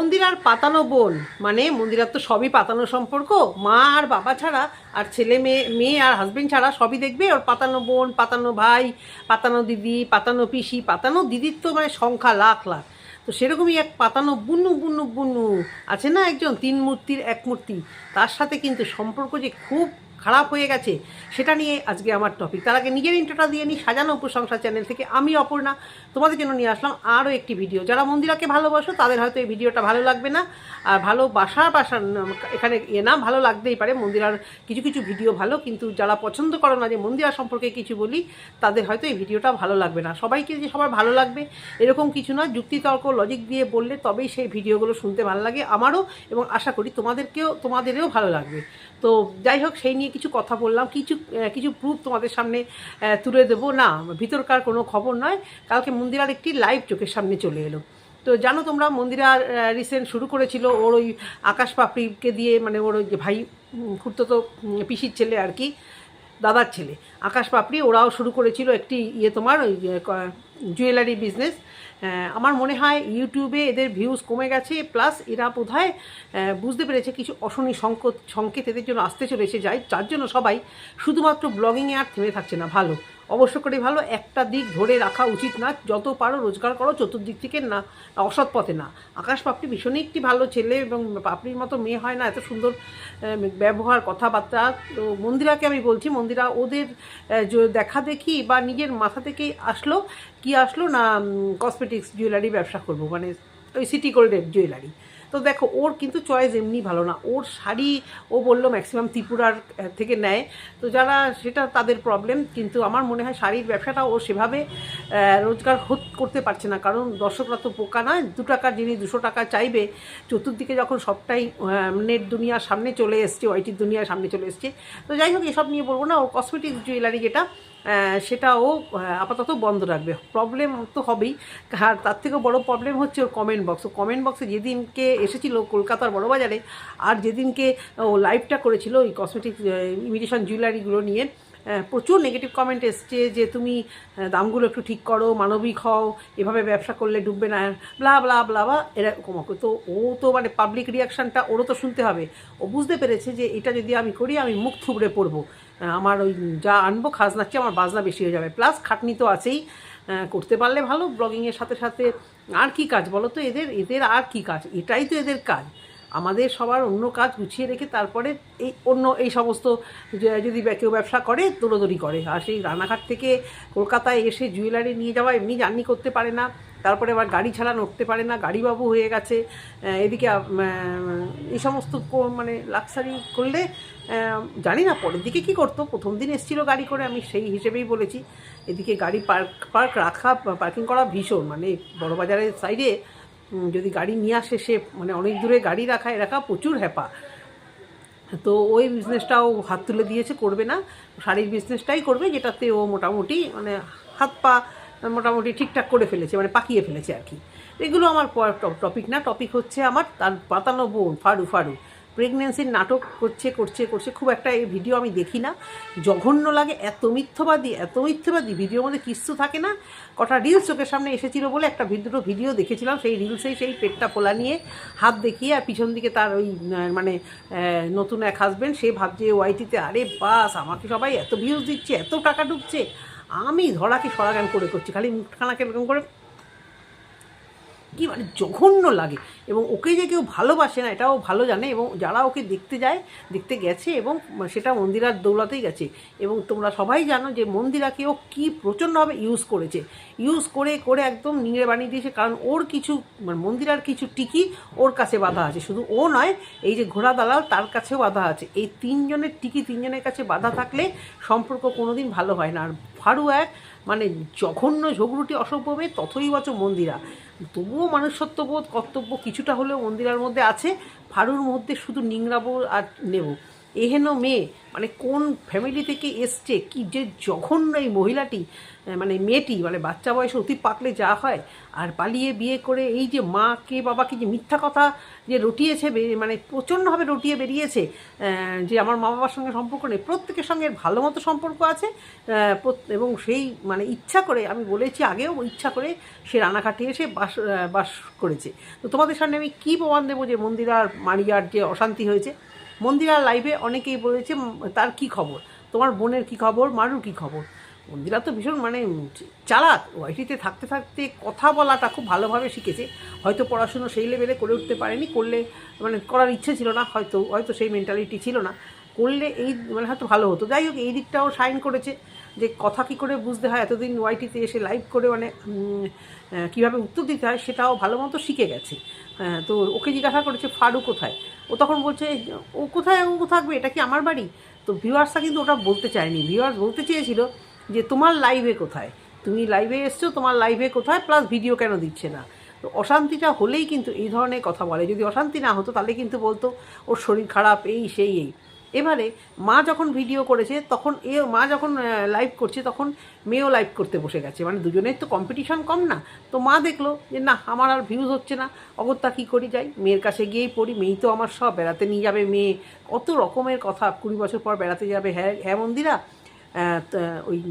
মন্দিরার পাতানো বোন। মানে মন্দিরার তো সবই পাতানো সম্পর্ক। মা আর বাবা ছাড়া, আর ছেলে মেয়ে মেয়ে আর হাজবেন্ড ছাড়া সবই দেখবে। ওর পাতানো বোন, পাতানো ভাই, পাতানো দিদি, পাতানো পিসি, পাতানো দিদির তো মানে সংখ্যা লাখ লাখ। তো সেরকমই এক পাতানো বুনু বুনু বুনু আছে না একজন? তিন মূর্তির এক মূর্তি। তার সাথে কিন্তু সম্পর্ক যে খুব খারাপ হয়ে গেছে, সেটা নিয়ে আজকে আমার টপিক তার আগে নিজের ইন্টারটা দিয়ে নিই, সাজানো উপসংসার চ্যানেল থেকে আমি অপর্ণা। তোমাদের জন্য নিয়ে আসলাম আরও একটি ভিডিও যারা মন্দিরাকে ভালোবাসো, তাদের হয়তো এই ভিডিওটা ভালো লাগবে না। আর ভালো ভালোবাসার বাসার এখানে এ না, ভালো লাগতেই পারে। মন্দিরার কিছু কিছু ভিডিও ভালো, কিন্তু যারা পছন্দ করো না যে মন্দিরা সম্পর্কে কিছু বলি, তাদের হয়তো এই ভিডিওটা ভালো লাগবে না। সবাইকে যে সবার ভালো লাগবে, এরকম কিছু না যুক্তিতর্ক লজিক দিয়ে বললে তবেই সেই ভিডিওগুলো শুনতে ভালো লাগে আমারও, এবং আশা করি তোমাদেরকেও, তোমাদেরও ভালো লাগবে। তো যাই হোক, সেই নিয়ে কিছু কথা বললাম। কিছু কিছু প্রুফ তোমাদের সামনে তুলে দেবো। না, ভিতরকার কোনো খবর নয়। কালকে মন্দিরার একটি লাইভ চোখের সামনে চলে এলো। তো জানো তোমরা, মন্দিরার রিসেন্ট শুরু করেছিল ওর ওই আকাশ পাপড়িকে দিয়ে মানে ওর ওই যে ভাই খুঁড়তো তো পিসির ছেলে আর কি। দাদার ছেলে। আকাশ পাপড়ি, ওরাও শুরু করেছিল একটি ইয়ে তোমার, ওই জুয়েলারি বিজনেস আমার মনে হয় ইউটিউবে এদের ভিউজ কমে গেছে প্লাস এরা বোধ বুঝতে পেরেছে কিছু অশনি সংকট, সংকেত এদের জন্য আসতে চলেছে। যায় যার জন্য সবাই শুধুমাত্র ব্লগিংয়ে আর থেমে থাকছে না, ভালো। অবশ্য করে ভালো, একটা দিক ধরে রাখা উচিত না, যত পারো রোজগার করো, চতুর্দিক থেকে না, অসৎ পথে না। আকাশ পাপড়ি ভীষণই একটি ভালো ছেলে এবং পাপড়ির মতো মেয়ে হয় না, এত সুন্দর ব্যবহার, কথাবার্তা। তো মন্দিরাকে আমি বলছি, মন্দিরা ওদের দেখা দেখি বা নিজের মাথা থেকেই আসলো, কি আসলো না কসমেটিক্স জুয়েলারি ব্যবসা করব মানে ওই সিটি গোল্ডের জুয়েলারি তো দেখো, ওর কিন্তু চয়েস এমনি ভালো না। ওর শাড়ি, ও বলল ম্যাক্সিমাম ত্রিপুরার থেকে নেয়। তো যারা, সেটা তাদের প্রবলেম কিন্তু আমার মনে হয় শাড়ির ব্যবসাটা ও সেভাবে রোজগার করতে পারছে না। কারণ দর্শকরা তো পোকা নয় দু টাকার জিনিস, দুশো টাকা চাইবে। চতুর্দিকে যখন সবটাই নেট দুনিয়ার সামনে চলে এসছে, ওয়াইটির দুনিয়ার সামনে চলে এসছে। তো যাই হোক, এসব নিয়ে বলব না। ও কসমেটিক্স জুয়েলারি যেটা সেটাও আপাতত বন্ধ রাখবে। প্রবলেম তো হবেই। আর তার থেকেও বড় প্রবলেম হচ্ছে ওর কমেন্ট বক্স ও কমেন্ট বক্সে যেদিনকে এসেছিল কলকাতার বড়বাজারে, আর যেদিনকে ও লাইভটা করেছিল ওই কসমেটিক ইমিটেশন জুয়েলারিগুলো নিয়ে প্রচুর নেগেটিভ কমেন্ট এসছে যে তুমি দামগুলো একটু ঠিক করো, মানবিক হও, এভাবে ব্যবসা করলে ডুববে না ব্লা ব্লা ব্লা বা এরকম তো ও তো মানে পাবলিক রিয়াকশানটা ওরও তো শুনতে হবে। ও বুঝতে পেরেছে যে এটা যদি আমি করি, আমি মুখ থুবড়ে পড়ব। আমার ওই যা আনব খাজনার চেয়ে আমার বাজনা বেশি হয়ে যাবে? প্লাস খাটনি তো আছেই। করতে পারলে ভালো ব্লগিংয়ের সাথে সাথে আর কি কাজ বলো তো? এদের এদের আর কি কাজ? এটাই তো এদের কাজ। আমাদের সবার অন্য কাজ গুছিয়ে রেখে তারপরে এই অন্য এই সমস্ত যদি কেউ ব্যবসা করে দৌড়দৌড়ি করে। আর সেই রানাঘাট থেকে কলকাতায় এসে জুয়েলারি নিয়ে যাওয়া এমনি জার্নি করতে পারে না। তারপরে আবার গাড়ি ছাড়া নড়তে পারে না, গাড়িবাবু হয়ে গেছে। এদিকে এই সমস্ত মানে লাক্সারি করলে জানি না পরের দিকে কি করতো। প্রথম দিন এসেছিল গাড়ি করে, আমি সেই হিসেবেই বলেছি। এদিকে গাড়ি পার্ক পার্ক রাখা, পার্কিং করা ভীষণ মানে বড়বাজারের সাইডে যদি গাড়ি নিয়ে আসে সে মানে অনেক দূরে গাড়ি রাখা, এ রাখা প্রচুর হ্যাপা। তো ওই বিজনেসটাও হাত তুলে দিয়েছে, করবে না। শাড়ির বিজনেসটাই করবে, যেটাতে ও মোটামুটি মানে হাত পা মোটামুটি ঠিকঠাক করে ফেলেছে মানে পাকিয়ে ফেলেছে আর কি। এগুলো আমার টপিক না টপিক হচ্ছে আমার তার পাতানো বোন, ফারু ফারু। প্রেগনেন্সির নাটক করছে করছে করছে, খুব একটা এই ভিডিও আমি দেখি না। জঘন্য লাগে, এত মিথ্যবাদী এত মিথ্যবাদী ভিডিওর মধ্যে কিচ্ছু থাকে না। কটা রিলস চোখের সামনে এসেছিল বলে একটা দুটো ভিডিও দেখেছিলাম, সেই রিলসেই সেই পেটটা ফোলা নিয়ে হাত দেখিয়ে আর পিছন দিকে তার ওই মানে নতুন এক হাজবেন্ড সে ভাবছে ওয়াইটিতে আরে বাস, আমাকে সবাই এত ভিউজ দিচ্ছে, এত টাকা ঢুকছে। আমি ধরাকে সরাগান করে করছি, খালি মুখখানাকে এরকম করে। কি মানে জঘন্য লাগে। এবং ওকে যে কেউ ভালোবাসে না, এটাও ভালো জানে এবং যারা ওকে দেখতে যায়, দেখতে গেছে এবং সেটা মন্দিরার দৌলাতেই গেছে। এবং তোমরা সবাই জানো যে মন্দিরাকে ও কী প্রচণ্ডভাবে ইউজ করেছে। ইউজ করে করে একদম নিংড়ে বানিয়ে দিয়েছে, কারণ ওর কিছু মানে মন্দিরার কিছু টিকি ওর কাছে বাধা আছে। শুধু ও নয়, এই যে ঘোড়া দালাল তার কাছেও বাধা আছে। এই তিনজনের টিকি তিনজনের কাছে বাধা থাকলে সম্পর্ক কোনোদিন ভালো হয় না। আর ফারু এক মানে জঘন্য ঝগড়ুটি অসভ্য মেয়ে তথই মন্দিরা। তবুও মানুষত্ববোধ কর্তব্য কিছুটা হলেও মন্দিরার মধ্যে আছে ফারুর মধ্যে শুধু নিংড়াবো আর নেব। এহেন মেয়ে মানে কোন ফ্যামিলি থেকে এসছে, কি যে জঘন্য এই মহিলাটি মানে মেয়েটি মানে বাচ্চা বয়সে অতি পাকলে যা হয়, আর পালিয়ে বিয়ে করে এই যে মাকে বাবাকে যে মিথ্যা কথা যে রটিয়েছে মানে প্রচণ্ডভাবে রটিয়ে বেরিয়েছে যে আমার মা বাবার সঙ্গে সম্পর্ক নেই, প্রত্যেকের সঙ্গে ভালো মতো সম্পর্ক আছে এবং সেই মানে ইচ্ছা করে, আমি বলেছি আগেও, ইচ্ছা করে সে রানাঘাটে এসে বাস বাস করেছে। তো তোমাদের সামনে আমি কী প্রমাণ দেবো যে মন্দিরার মারিয়ার যে অশান্তি হয়েছে? মন্দিরার লাইভে অনেকেই বলেছে তার কি খবর? তোমার বোনের কি খবর? মারুর কি খবর? মন্দিরা তো ভীষণ মানে চালাক। ওয়াইটিতে থাকতে থাকতে কথা বলাটা খুব ভালোভাবে শিখেছে। হয়তো পড়াশুনো সেই লেভেলে করে উঠতে পারেনি, করলে মানে করার ইচ্ছে ছিল না, হয়তো হয়তো সেই মেন্টালিটি ছিল না। করলে এই মানে হয়তো ভালো হতো। যাই হোক, এই দিকটাও সাইন করেছে যে কথা কী করে বুঝতে হয়, এতদিন ওয়াইটিতে এসে লাইভ করে মানে কীভাবে উত্তর দিতে হয় সেটাও ভালো মতো শিখে গেছে। তো ওকে জিজ্ঞাসা করেছে ফারু কোথায়? ও তখন বলছে ও কোথায়, ও থাকবে? এটা কি আমার বাড়ি? তো ভিউয়ার্সরা কিন্তু ওটা বলতে চায়নি। ভিউয়ার্স বলতে চেয়েছিল যে তোমার লাইভে কোথায়? তুমি লাইভে এসছো, তোমার লাইভে কোথায়? প্লাস ভিডিও কেন দিচ্ছে না? তো অশান্তিটা হলেই কিন্তু এই ধরনের কথা বলে। যদি অশান্তি না হতো, তাহলে কিন্তু বলতো, ওর শরীর খারাপ, এই, সেই, এই। এবারে মা যখন ভিডিও করেছে, তখন এ, মা যখন লাইভ করছে, তখন মেয়েও লাইভ করতে বসে গেছে। মানে দুজনের তো কম্পিটিশন কম না। তো মা দেখল যে, না, আমার আর ভিউজ হচ্ছে না। অগত্যা কী করি যাই? মেয়ের কাছে গিয়েই পড়ি। মেয়েই তো আমার সব। বেড়াতে নিয়ে যাবে মেয়ে। কত রকমের কথা। কুড়ি বছর পর বেড়াতে যাবে হ্যাঁ হ্যাঁ মন্দিরা? ওই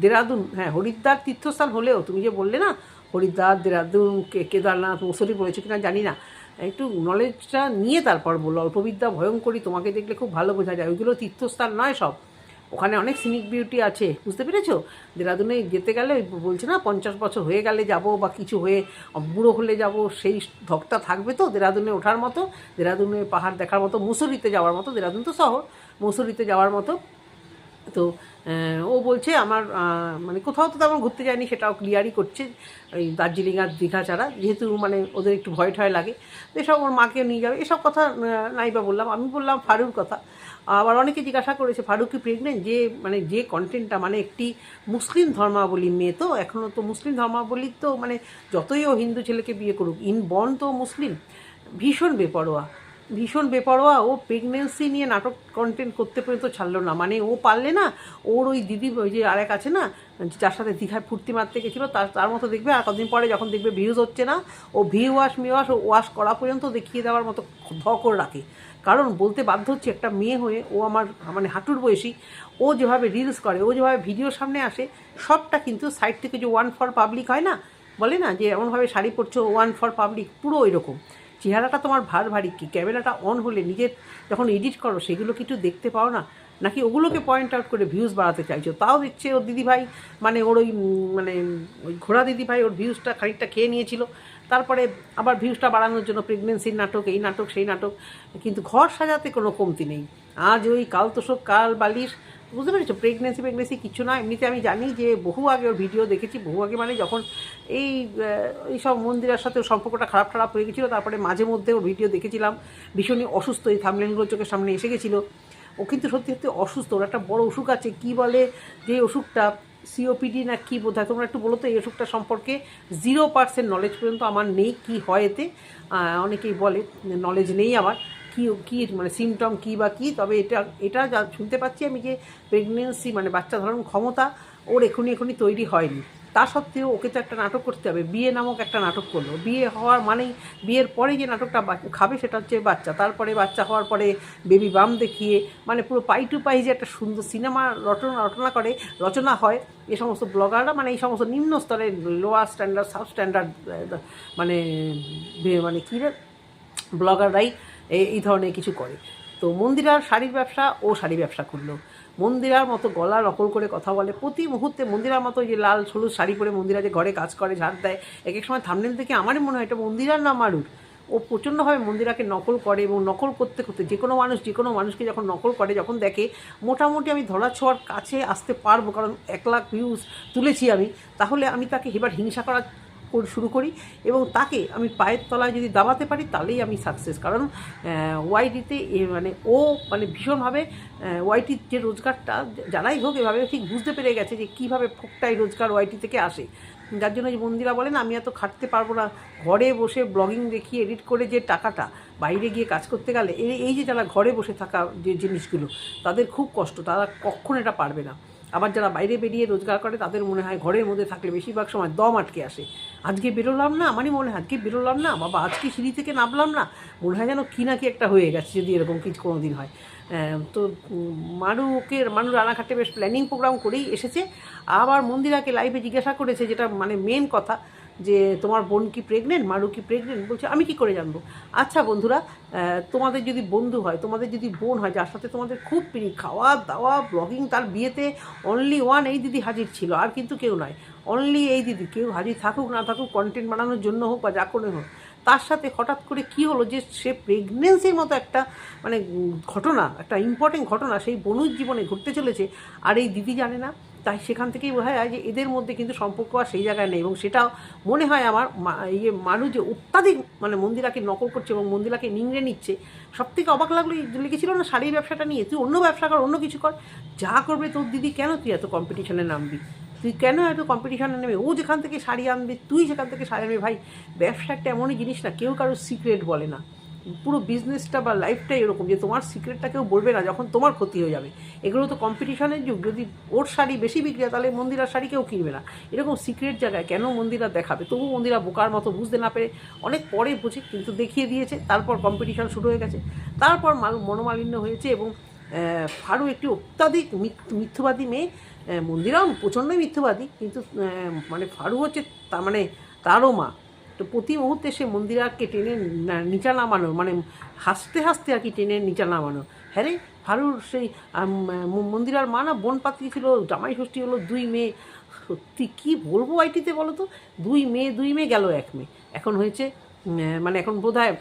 দেরাদুন হ্যাঁ হরিদ্বার তীর্থস্থান হলেও, তুমি যে বললে না, হরিদ্বার, দেরাদুন, কে- কেদারনাথ, মসুরি বলেছ কিনা জানি না। একটু নলেজটা নিয়ে তারপর বলল অল্পবিদ্যা ভয়ঙ্করী, তোমাকে দেখলে খুব ভালো বোঝা যায়। ওইগুলো তীর্থস্থান নয় সব। ওখানে অনেক সিনিক বিউটি আছে, বুঝতে পেরেছ? দেরাদুনে যেতে গেলে ওই বলছে না, পঞ্চাশ বছর হয়ে গেলে যাব বা কিছু হয়ে বুড়ো হলে যাব, সেই ধকটা থাকবে তো দেরাদুনে ওঠার মতো। দেরাদুনে পাহাড় দেখার মতো, মুসুরিতে যাওয়ার মতো, দেরাদুন তো শহর, মুসুরিতে যাওয়ার মতো। তো ও বলছে আমার মানে কোথাও তো তেমন ঘুরতে যায়নি সেটাও ক্লিয়ারই করছে ওই দার্জিলিং আর দীঘা ছাড়া যেহেতু মানে ওদের একটু ভয় ঠয় লাগে। তো এসব ওর মাকে নিয়ে যাবে এসব কথা আহ, নাইবা বললাম আমি বললাম ফারুর কথা। আবার অনেকে জিজ্ঞাসা করেছে ফারুক কি প্রেগনেন্ট যে মানে যে কন্টেন্টটা মানে একটি মুসলিম ধর্মাবলী মেয়ে তো এখনও তো মুসলিম ধর্মাবলী তো মানে যতই ও হিন্দু ছেলেকে বিয়ে করুক ইন বর্ন তো মুসলিম ভীষণ বেপরোয়া। ভীষণ বেপরোয়া। ও প্রেগনেন্সি নিয়ে নাটক কন্টেন্ট করতে পর্যন্ত ছাড়লো না। মানে ও পারলে না, ওর ওই দিদি, ওই যে আরেক আছে না, যার সাথে দীঘায় ফুর্তি মারতে গেছিল, তার তার মতো দেখবে। আর কদিন পরে যখন দেখবে ভিউজ হচ্ছে না, ও ভিউ ওয়াশ মি ওয়াশ ও ওয়াশ করা পর্যন্ত দেখিয়ে দেওয়ার মতো ধকর রাখে। কারণ বলতে বাধ্য হচ্ছে একটা মেয়ে হয়ে ও আমার মানে হাঁটুর বয়সী, ও যেভাবে রিলস করে, ও যেভাবে ভিডিওর সামনে আসে, সবটা কিন্তু সাইড থেকে যে ওয়ান ফর পাবলিক হয় না, বলে না যে এমনভাবে শাড়ি পরছো ওয়ান ফর পাবলিক পুরো ওই রকম। চেহারাটা তোমার ভার ভারী, কি ক্যামেরাটা অন হলে নিজের যখন এডিট করো, সেগুলো কিছু দেখতে পাও না? নাকি ওগুলোকে পয়েন্ট আউট করে ভিউজ বাড়াতে চাইছো? তাও দেখছে ওর দিদিভাই মানে ওর ওই মানে ওই ঘোড়া দিদিভাই, ওর ভিউজটা খানিকটা খেয়ে নিয়েছিল। তারপরে আবার ভিউজটা বাড়ানোর জন্য প্রেগনেন্সির নাটক, এই নাটক, সেই নাটক। কিন্তু ঘর সাজাতে কোনো কমতি নেই। আজ ওই কাল তোষক কাল বালিশ বুঝতে পেরেছ? প্রেগনেন্সি প্রেগনেন্সি কিছু না, এমনিতে আমি জানি যে বহু আগে ওর ভিডিও দেখেছি, বহু আগে মানে যখন এই এইসব মন্দিরের সাথে সম্পর্কটা খারাপ খারাপ হয়ে গেছিল, তারপরে মাঝে মধ্যে ওর ভিডিও দেখেছিলাম, ভীষণই অসুস্থ, এই থামলেনগুলো চোখের সামনে এসে গেছিল। ও কিন্তু সত্যি সত্যি অসুস্থ, ওর একটা বড় অসুখ আছে, কি বলে যে অসুখটা? সিওপিডি না কী বোধ হয়, তোমরা একটু বলো তো এই অসুখটা সম্পর্কে। জিরো পার্সেন্ট নলেজ পর্যন্ত আমার নেই, কি হয় এতে? অনেকেই বলে নলেজ নেই আমার। কী কী মানে সিমটম কী বা কী, তবে এটা এটা যা শুনতে পাচ্ছি আমি যে প্রেগনেন্সি মানে বাচ্চা ধরানোর ক্ষমতা ওর এখনই এখনই তৈরি হয়নি। তা সত্ত্বেও ওকে তো একটা নাটক করতে হবে। বিয়ে নামক একটা নাটক করল। বিয়ে হওয়ার মানেই, বিয়ের পরে যে নাটকটা খাবে সেটা হচ্ছে বাচ্চা। তারপরে বাচ্চা হওয়ার পরে বেবি বাম দেখিয়ে মানে পুরো পাই টু পাই যে একটা সুন্দর সিনেমা রচনা রচনা করে, রচনা হয়। এ সমস্ত ব্লগাররা মানে এই সমস্ত নিম্ন স্তরের লোয়ার স্ট্যান্ডার্ড সাব স্ট্যান্ডার্ড মানে মানে কী ব্লগাররাই এই ধরনের কিছু করে। তো মন্দিরার শাড়ির ব্যবসা, ও শাড়ি ব্যবসা করল। মন্দিরার মতো গলা নকল করে কথা বলে। প্রতি মুহূর্তে মন্দিরার মতো যে লাল, হলুদ শাড়ি পরে মন্দিরা যে ঘরে কাজ করে ঝাড় দেয়, এক এক সময় থামনেল থেকে আমারই মনে হয় এটা মন্দিরার না মারুর। ও প্রচণ্ডভাবে মন্দিরাকে নকল করে এবং নকল করতে করতে যে কোনো মানুষ, যে কোনো মানুষকে যখন নকল করে, যখন দেখে, মোটামুটি আমি ধরা ছোঁয়ার কাছে আসতে পারব, কারণ এক লাখ ভিউজ তুলেছি আমি, তাহলে আমি তাকে এবার হিংসা করার কর- শুরু করি এবং তাকে আমি পায়ের তলায় যদি দাবাতে পারি তাহলেই আমি সাকসেস কারণ ওয়াইটিতে মানে ও মানে ভীষণভাবে ওয়াইটির যে রোজগারটা যারাই হোক এভাবে ঠিক বুঝতে পেরে গেছে যে কীভাবে ফোকটাই রোজগার ওয়াইটি থেকে আসে। যার জন্য যে মন্দিরা বলেন, আমি এত খাটতে পারব না। ঘরে বসে ব্লগিং দেখি এডিট করে যে টাকাটা বাইরে গিয়ে কাজ করতে গেলে এই যে যারা ঘরে বসে থাকা যে জিনিসগুলো, তাদের খুব কষ্ট। তারা কখন এটা পারবে না। আবার যারা বাইরে বেরিয়ে রোজগার করে, তাদের মনে হয় ঘরের মধ্যে থাকলে বেশিরভাগ সময় দম আটকে আসে। আজকে বেরোলাম না, আমারই মনে হয় আজকে বেরোলাম না, বাবা, আজকে সিঁড়ি থেকে নামলাম না। মনে হয় যেন কী না কি একটা হয়ে গেছে যদি এরকম কিছু কোনো দিন হয় তো মানুকে মানুষ মানু রানাঘাটে বেশ প্ল্যানিং প্রোগ্রাম করেই এসেছে। আবার মন্দিরাকে লাইভে জিজ্ঞাসা করেছে, যেটা মানে মেন কথা। যে তোমার বোন কি প্রেগনেন্ট মারু কি প্রেগনেন্ট বলছে, আমি কি করে জানব? আচ্ছা বন্ধুরা তোমাদের যদি বন্ধু হয়, তোমাদের যদি বোন হয়, যার সাথে তোমাদের খুব প্রিয় খাওয়া দাওয়া ব্লগিং তার বিয়েতে অনলি ওয়ান এই দিদি হাজির ছিল, আর কিন্তু কেউ নয়। অনলি এই দিদি, কেউ হাজির থাকুক না থাকুক কন্টেন্ট বানানোর জন্য হোক বা যা করে হোক, তার সাথে হঠাৎ করে কি হলো যে সে প্রেগনেন্সির মতো একটা মানে ঘটনা, একটা ইম্পর্টেন্ট ঘটনা সেই বনুর জীবনে ঘটতে চলেছে, আর এই দিদি জানে না। তাই সেখান থেকেই বোঝা যায় যে এদের মধ্যে কিন্তু সম্পর্ক আর সেই জায়গায় নেই। এবং সেটাও মনে হয় আমার ইয়ে মানুষ যে অত্যাধিক মানে মন্দিরাকে নকল করছে এবং মন্দিরাকে নিংড়ে নিচ্ছে সব থেকে অবাক লাগল লিখেছিল না শাড়ির ব্যবসাটা নিয়ে, তুই অন্য ব্যবসা কর, অন্য কিছু কর, যা করবে তোর দিদি, কেন তুই এত কম্পিটিশনে নামবি? তুই কেন এত কম্পিটিশনে নেমে? ও যেখান থেকে শাড়ি আনবে, তুই সেখান থেকে শাড়ি আনবি। ভাই, ব্যবসা একটা এমনই জিনিস না, কেউ কারোর সিক্রেট বলে না। পুরো বিজনেসটা বা লাইফটাই এরকম যে তোমার সিক্রেটটা কেউ বলবে না যখন তোমার ক্ষতি হয়ে যাবে। এগুলো তো কম্পিটিশনের যুগ। যদি ওর শাড়ি বেশি বিক্রি হয়, তাহলে মন্দিরার শাড়ি কেউ কিনবে না। এরকম সিক্রেট জায়গায় কেন মন্দিরা দেখাবে? তবু মন্দিরা বোকার মতো বুঝতে না পেরে অনেক পরে বুঝে কিন্তু দেখিয়ে দিয়েছে। তারপর কম্পিটিশন শুরু হয়ে গেছে। তারপর মাল- মনোমালিন্য হয়েছে এবং ফারু একটি অত্যাধিক মিথ- মিথ্যবাদী মেয়ে মন্দিরাও প্রচণ্ডই মিথ্যবাদী। কিন্তু মানে ফারু হচ্ছে তার মানে তারও মা। তো প্রতি মুহূর্তে সে মন্দিরাকে টেনে নিচা নামানো মানে হাসতে হাসতে আর কি টেনে নিচা নামানো। হ্যাঁ রে, ফারুর সেই মন্দিরার মা না বোন পাত্রী ছিল, জামাই ষষ্ঠী হলো দুই মেয়ে। সত্যি কী বলব আইটিতে বলো তো? দুই মেয়ে দুই মেয়ে গেল এক মেয়ে। এখন হয়েছে মানে এখন বোধ হয়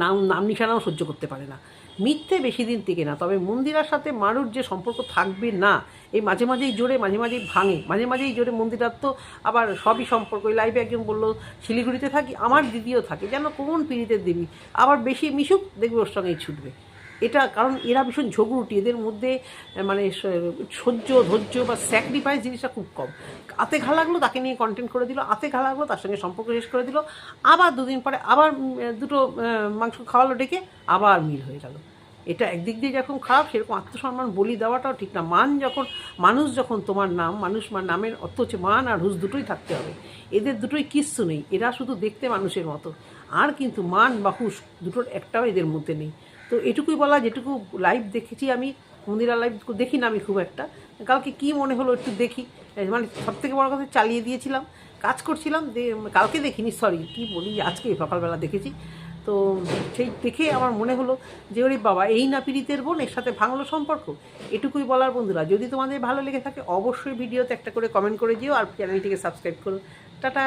নাম নাম নিশানাও সহ্য করতে পারে না। মিথ্যে বেশি দিন টিকে না। তবে মন্দিরার সাথে মানুষ যে সম্পর্ক থাকবে না, এই মাঝে মাঝেই জোরে, মাঝে মাঝেই ভাঙে। মাঝে মাঝেই জোরে মন্দিরার তো আবার সবই সম্পর্ক। ওই লাইভে একজন বলল, শিলিগুড়িতে থাকি, আমার দিদিও থাকে। যেন কোন পিড়িতে দেবী? আবার বেশি মিশুক, দেখবে ওর সঙ্গেই ছুটবে। এটা কারণ এরা ভীষণ ঝগড়ুটি, এদের মধ্যে মানে সহ্য, ধৈর্য বা স্যাক্রিফাইস জিনিসটা খুব কম। আতে ঘা লাগল, তাকে নিয়ে কন্টেন্ট করে দিল, আতে ঘা লাগল, তার সঙ্গে সম্পর্ক শেষ করে দিল, আবার দুদিন পরে আবার দুটো মাংস খাওয়ালো ডেকে আবার মিল হয়ে গেল। এটা একদিক দিয়ে যখন খারাপ, সেরকম আত্মসম্মান বলি দেওয়াটাও ঠিক না। মান যখন, মানুষ যখন তোমার নাম, মানুষ মান নামের অর্থ হচ্ছে মান আর হুস দুটোই থাকতে হবে। এদের দুটোই কিচ্ছু নেই। এরা শুধু দেখতে মানুষের মতো। আর কিন্তু মান বা হুস দুটোর একটাও এদের মধ্যে নেই। তো এটুকুই বলা, যেটুকু লাইভ দেখেছি আমি, মন্দিরা লাইভ দেখি না আমি খুব একটা। কালকে কি মনে হলো একটু দেখি। মানে সব থেকে বড় কথা চালিয়ে দিয়েছিলাম, কাজ করছিলাম কালকে দেখিনি সরি কি বলি, আজকে সকালবেলা দেখেছি। তো সেই দেখে আমার মনে হলো যে, ওরে বাবা, এই না পীড়িতের বোন, এর সাথে ভাঙলো সম্পর্ক? এটুকুই বলার বন্ধুরা, যদি তোমাদের ভালো লেগে থাকে, অবশ্যই ভিডিওতে একটা করে কমেন্ট করে দিও, আর চ্যানেলটিকে সাবস্ক্রাইব করো। টাটা!